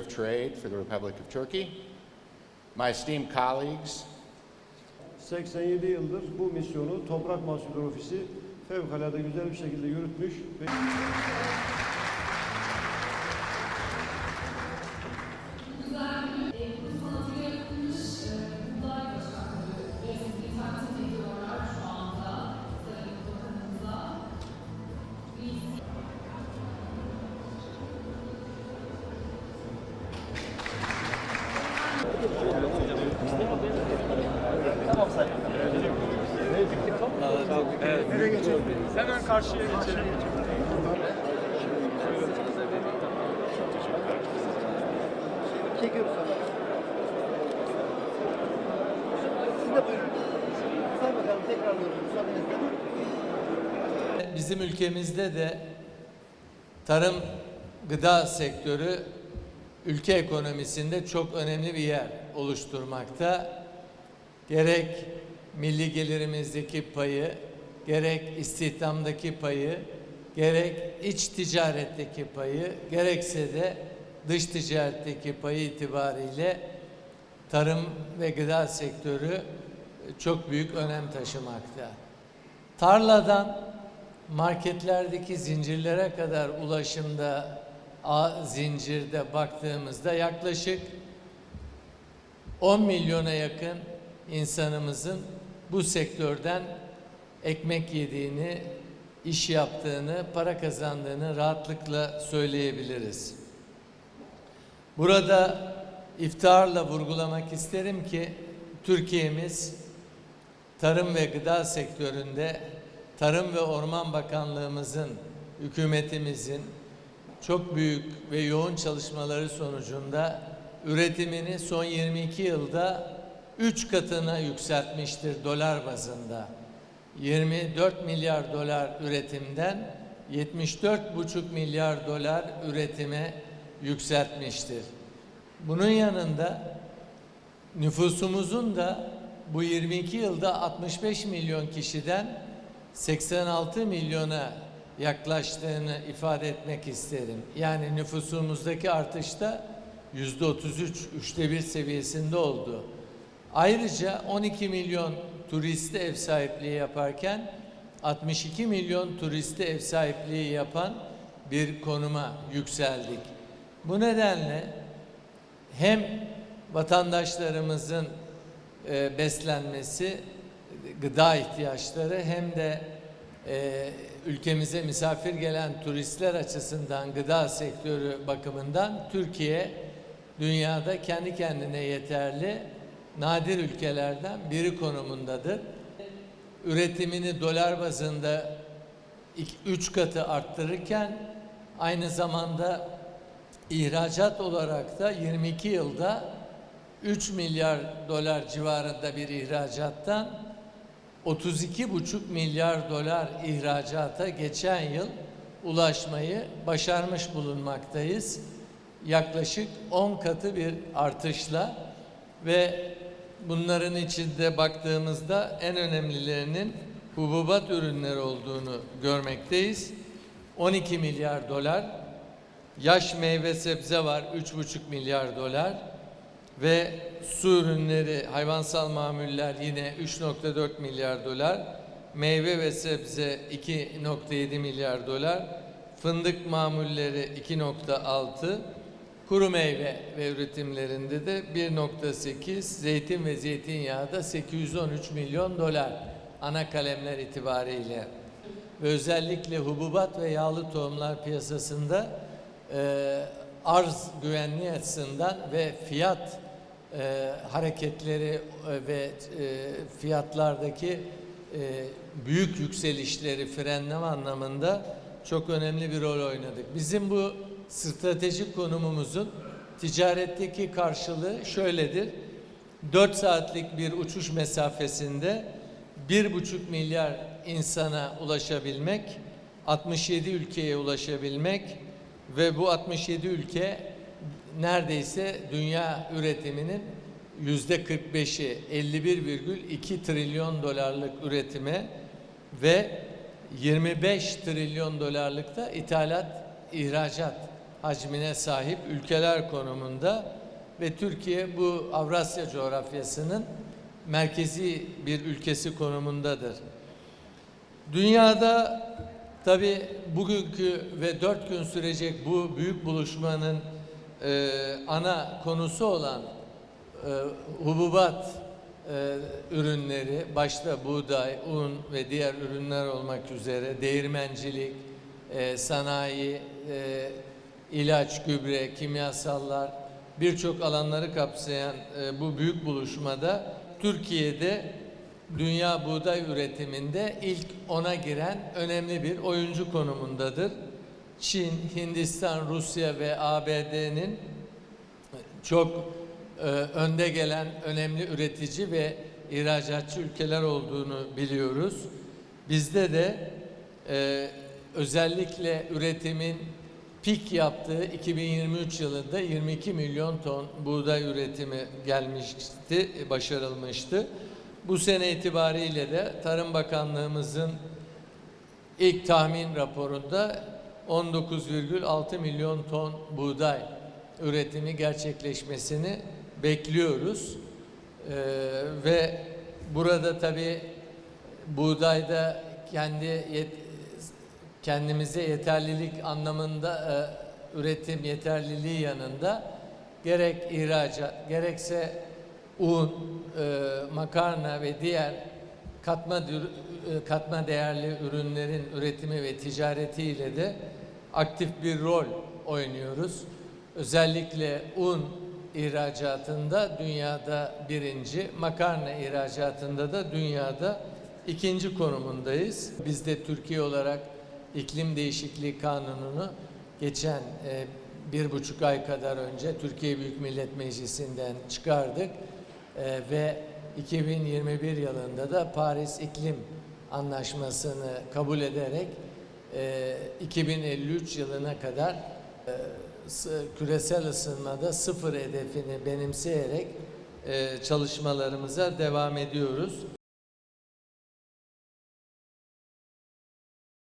of Trade for the Republic of Turkey, my esteemed colleagues, 87 yıldır bu misyonu Toprak Mahsulleri Ofisi fevkalade güzel bir şekilde yürütmüş ve Hemen karşıya geçelim. Buyurun. Sayın Bakanım tekrarlıyorum müsaadenizle. Bizim ülkemizde de tarım gıda sektörü ülke ekonomisinde çok önemli bir yer oluşturmakta. Gerek milli gelirimizdeki payı, gerek istihdamdaki payı, gerek iç ticaretteki payı, gerekse de dış ticaretteki payı itibariyle tarım ve gıda sektörü çok büyük önem taşımakta. Tarladan marketlerdeki zincirlere kadar ulaşımda A zincirde baktığımızda yaklaşık 10 milyona yakın insanımızın bu sektörden ekmek yediğini, iş yaptığını, para kazandığını rahatlıkla söyleyebiliriz. Burada iftiharla vurgulamak isterim ki Türkiye'miz tarım ve gıda sektöründe Tarım ve Orman Bakanlığımızın, hükümetimizin çok büyük ve yoğun çalışmaları sonucunda üretimini son 22 yılda 3 katına yükseltmiştir dolar bazında. 24 milyar dolar üretimden 74,5 milyar dolar üretime yükseltmiştir. Bunun yanında nüfusumuzun da bu 22 yılda 65 milyon kişiden 86 milyona yaklaştığını ifade etmek isterim. Yani nüfusumuzdaki artışta yüzde 33, üçte bir seviyesinde oldu. Ayrıca 12 milyon turiste ev sahipliği yaparken 62 milyon turiste ev sahipliği yapan bir konuma yükseldik. Bu nedenle hem vatandaşlarımızın e, beslenmesi, gıda ihtiyaçları hem de e, ülkemize misafir gelen turistler açısından gıda sektörü bakımından Türkiye dünyada kendi kendine yeterli nadir ülkelerden biri konumundadır. Üretimini dolar bazında 3 katı arttırırken aynı zamanda ihracat olarak da 22 yılda 3 milyar dolar civarında bir ihracattan 32,5 milyar dolar ihracata geçen yıl ulaşmayı başarmış bulunmaktayız. Yaklaşık 10 katı bir artışla ve bunların içinde baktığımızda en önemlilerinin hububat ürünleri olduğunu görmekteyiz. 12 milyar dolar, yaş meyve sebze var 3,5 milyar dolar, ve su ürünleri, hayvansal mamuller yine 3.4 milyar dolar, meyve ve sebze 2.7 milyar dolar, fındık mamulleri 2.6, kuru meyve ve üretimlerinde de 1.8, zeytin ve zeytinyağı da 813 milyon dolar ana kalemler itibariyle. Ve özellikle hububat ve yağlı tohumlar piyasasında e, arz güvenliği açısından ve fiyat e, hareketleri e, ve e, fiyatlardaki e, büyük yükselişleri frenleme anlamında çok önemli bir rol oynadık. Bizim bu stratejik konumumuzun ticaretteki karşılığı şöyledir. 4 saatlik bir uçuş mesafesinde 1,5 milyar insana ulaşabilmek, 67 ülkeye ulaşabilmek ve bu 67 ülke neredeyse dünya üretiminin yüzde 45'i 51,2 trilyon dolarlık üretime ve 25 trilyon dolarlık da ithalat, ihracat hacmine sahip ülkeler konumunda ve Türkiye bu Avrasya coğrafyasının merkezi bir ülkesi konumundadır. Dünyada tabi bugünkü ve dört gün sürecek bu büyük buluşmanın e, ana konusu olan e, hububat e, ürünleri, başta buğday, un ve diğer ürünler olmak üzere değirmencilik, e, sanayi, e, ilaç, gübre, kimyasallar birçok alanları kapsayan e, bu büyük buluşmada Türkiye'de dünya buğday üretiminde ilk ona giren önemli bir oyuncu konumundadır. Çin, Hindistan, Rusya ve ABD'nin çok e, önde gelen önemli üretici ve ihracatçı ülkeler olduğunu biliyoruz. Bizde de e, özellikle üretimin pik yaptığı 2023 yılında 22 milyon ton buğday üretimi gelmişti, başarılmıştı. Bu sene itibariyle de Tarım Bakanlığımızın ilk tahmin raporunda 19,6 milyon ton buğday üretimi gerçekleşmesini bekliyoruz. Ee, ve burada tabii buğdayda kendi yet- kendimize yeterlilik anlamında e, üretim yeterliliği yanında gerek ihracat gerekse un, e, makarna ve diğer katma e, katma değerli ürünlerin üretimi ve ticaretiyle de aktif bir rol oynuyoruz. Özellikle un ihracatında dünyada birinci, makarna ihracatında da dünyada ikinci konumundayız. Biz de Türkiye olarak iklim değişikliği kanununu geçen e, bir buçuk ay kadar önce Türkiye Büyük Millet Meclisi'nden çıkardık E, ve 2021 yılında da Paris İklim Anlaşması'nı kabul ederek e, 2053 yılına kadar e, küresel ısınmada sıfır hedefini benimseyerek e, çalışmalarımıza devam ediyoruz.